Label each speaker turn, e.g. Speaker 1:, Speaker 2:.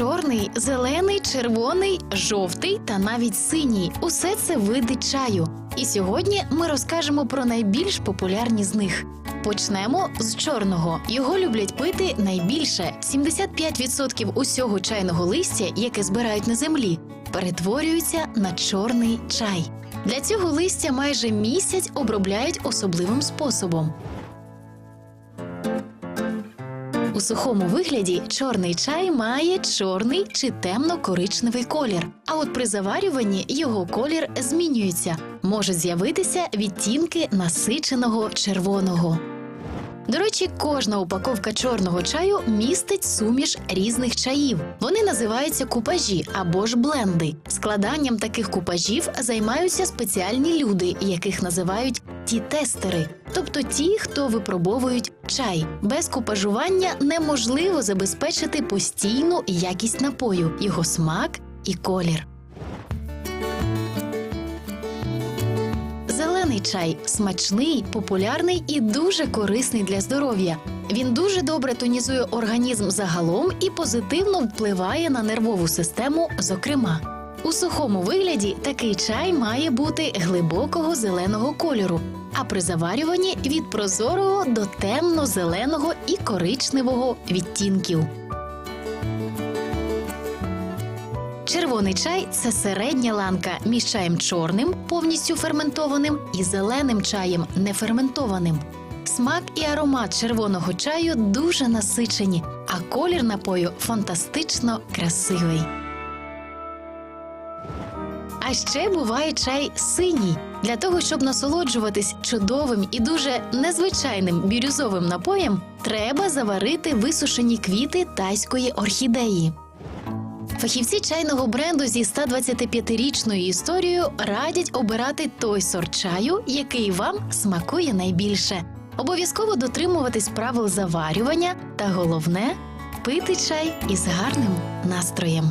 Speaker 1: чорний, зелений, червоний, жовтий та навіть синій усе це види чаю. І сьогодні ми розкажемо про найбільш популярні з них. Почнемо з чорного. Його люблять пити найбільше 75% усього чайного листя, яке збирають на землі, перетворюються на чорний чай. Для цього листя майже місяць обробляють особливим способом. У сухому вигляді чорний чай має чорний чи темно-коричневий колір. А от при заварюванні його колір змінюється. Можуть з'явитися відтінки насиченого червоного. До речі, кожна упаковка чорного чаю містить суміш різних чаїв. Вони називаються купажі або ж бленди. Складанням таких купажів займаються спеціальні люди, яких називають ті-тестери, тобто ті, хто випробовують чай. Без купажування неможливо забезпечити постійну якість напою, його смак і колір. Зелений чай смачний, популярний і дуже корисний для здоров'я. Він дуже добре тонізує організм загалом і позитивно впливає на нервову систему, зокрема. У сухому вигляді такий чай має бути глибокого зеленого кольору, а при заварюванні від прозорого до темно-зеленого і коричневого відтінків. Червоний чай це середня ланка між чаєм чорним, повністю ферментованим, і зеленим чаєм неферментованим. Смак і аромат червоного чаю дуже насичені, а колір напою фантастично красивий. А ще буває чай синій. Для того, щоб насолоджуватись чудовим і дуже незвичайним бірюзовим напоєм, треба заварити висушені квіти тайської орхідеї. Фахівці чайного бренду зі 125-річною історією радять обирати той сорт чаю, який вам смакує найбільше. Обов'язково дотримуватись правил заварювання та головне пити чай із гарним настроєм.